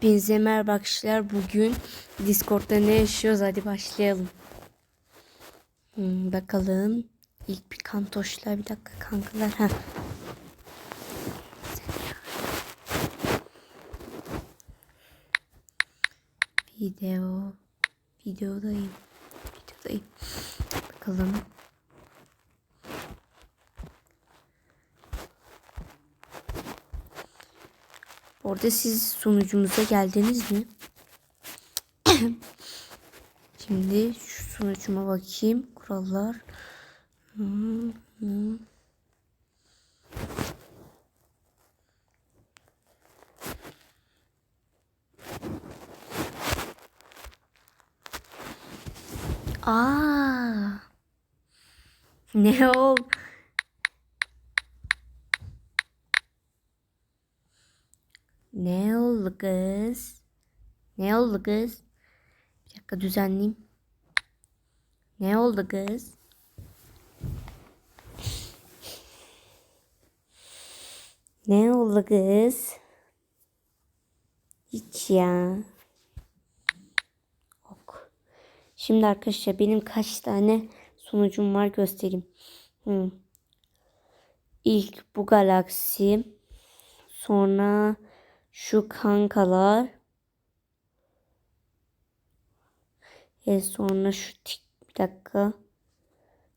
Hepinize merhaba arkadaşlar. Bugün Discord'da ne yaşıyoruz? Hadi başlayalım. Hmm, bakalım. İlk bir kantoşlar. Bir dakika kankalar. Ha. Video. Videodayım. Videodayım. Bakalım. Orada siz sunucumuza geldiniz mi? Şimdi şu sunucuma bakayım. Kurallar. Aa. Ne oldu? Ne oldu kız? Ne oldu kız? Bir dakika düzenleyeyim. Ne oldu kız? Ne oldu kız? Hiç ya. Ok. Şimdi arkadaşlar benim kaç tane sunucum var göstereyim. Hmm. İlk bu galaksi. Sonra şu kankalar. E sonra şu tik bir dakika.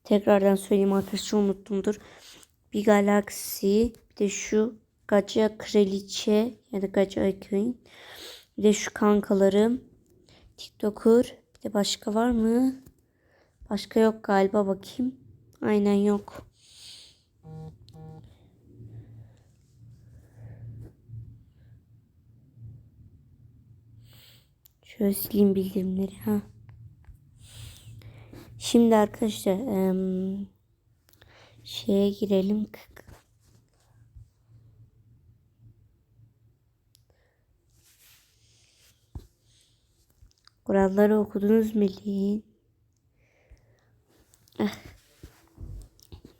Tekrardan söyleyeyim arkadaşlar unuttumdur. Bir galaksi bir de şu Gaca Kraliçe ya da Gaca Queen. Bir de şu kankalarım. TikToker. Bir de başka var mı? Başka yok galiba bakayım. Aynen yok. Şöyle sileyim bildirimleri ha. Şimdi arkadaşlar em, şeye girelim. Kuralları okudunuz mu Melin? Ah.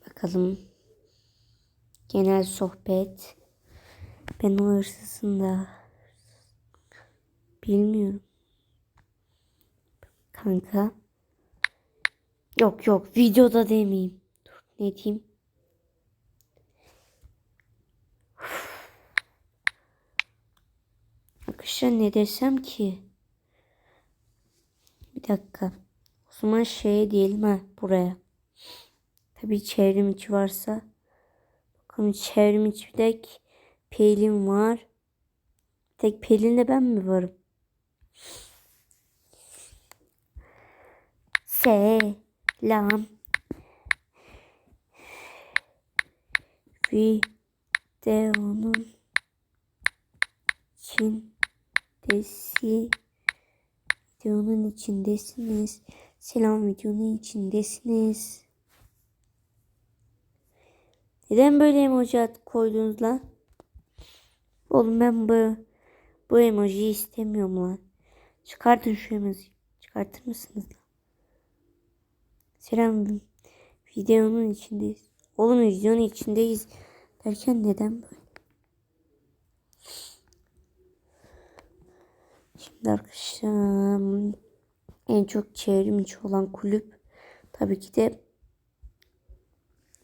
Bakalım. Genel sohbet. Ben o hırsızın da bilmiyorum. Kanka. Yok yok videoda demeyeyim. Dur ne diyeyim. Arkadaşlar ne desem ki? Bir dakika. O zaman şey diyelim ha buraya. Tabii çevrim içi varsa. Bakalım çevrim içi bir tek Pelin var. Tek Pelin'le ben mi varım? Selam. Videonun içindesi videonun içindesiniz. Selam videonun içindesiniz. Neden böyle emoji koydunuz lan? Oğlum ben bu bu emojiyi istemiyorum lan. Çıkartın şu emojiyi. Çıkartır mısınız lan? Selam videonun içindeyiz. Oğlum videonun içindeyiz derken neden böyle? Şimdi arkadaşlar en çok çevrim içi olan kulüp tabii ki de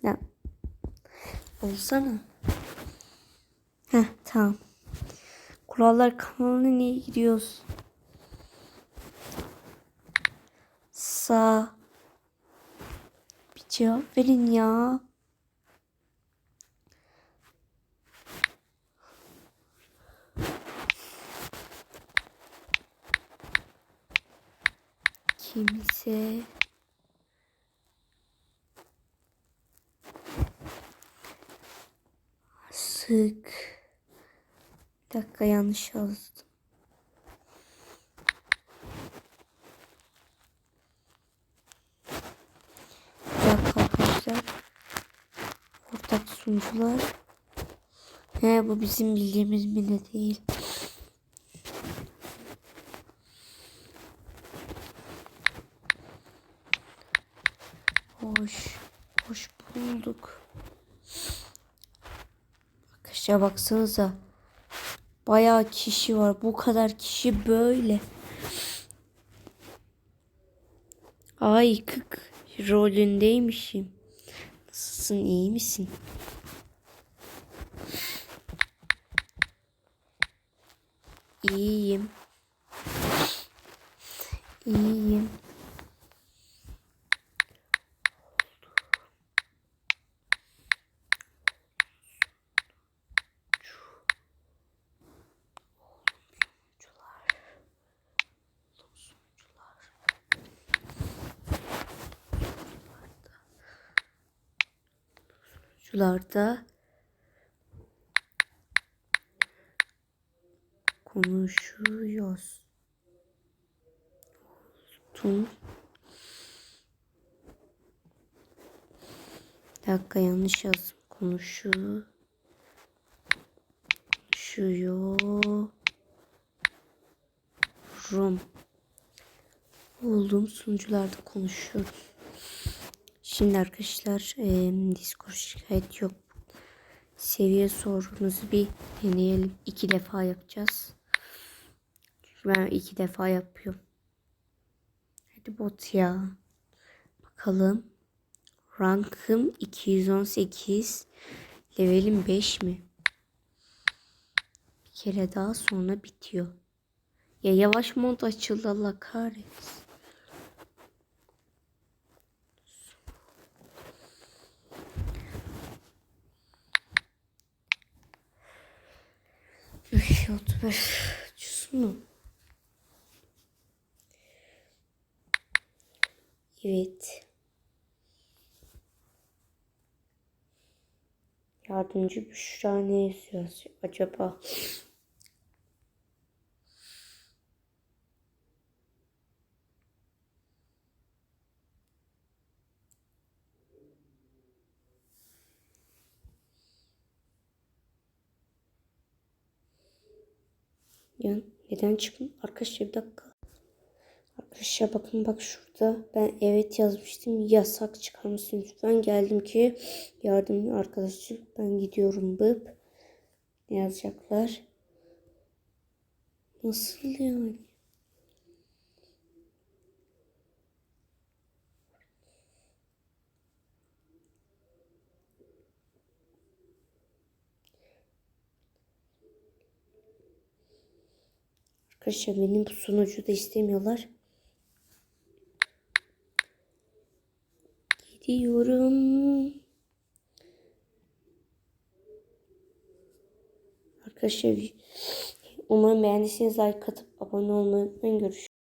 ya olsana. Heh tamam. Kurallar kanalına niye gidiyoruz? Sağ cevap verin ya. Kimse sık bir dakika yanlış yazdım. Bir dakika arkadaşlar. Ortak sunucular. He bu bizim bildiğimiz mi değil. Hoş. Hoş bulduk. Arkadaşlar baksanıza. Bayağı kişi var. Bu kadar kişi böyle. Ay kık rolündeymişim. Nasılsın iyi misin? İyiyim. İyiyim. Şularda konuşuyoruz. Tun. Dakika yanlış yazdım. Konuşu. Konuşuyorum. Olduğum sunucularda konuşuyorum. Şimdi arkadaşlar e, Discord şikayet yok. Seviye sorunuzu bir deneyelim. İki defa yapacağız. Çünkü ben iki defa yapıyorum. Hadi bot ya. Bakalım. Rankım 218. Levelim 5 mi? Bir kere daha sonra bitiyor. Ya yavaş mod açıldı Allah kahretsin. Üf, youtuber cüz mu? Evet. Yardımcı Büşra ne yazıyor acaba? Ya neden çıkın? Arkadaşlar bir dakika. Arkadaşlar bakın bak şurada ben evet yazmıştım. Yasak çıkar mısın lütfen? Geldim ki yardım arkadaşlar ben gidiyorum bıp. Ne yazacaklar? Nasıl yani? Arkadaşlar benim sunucu da istemiyorlar. Gidiyorum. Arkadaşlar umarım beğendiyseniz like atıp abone olmayı unutmayın. Görüşürüz.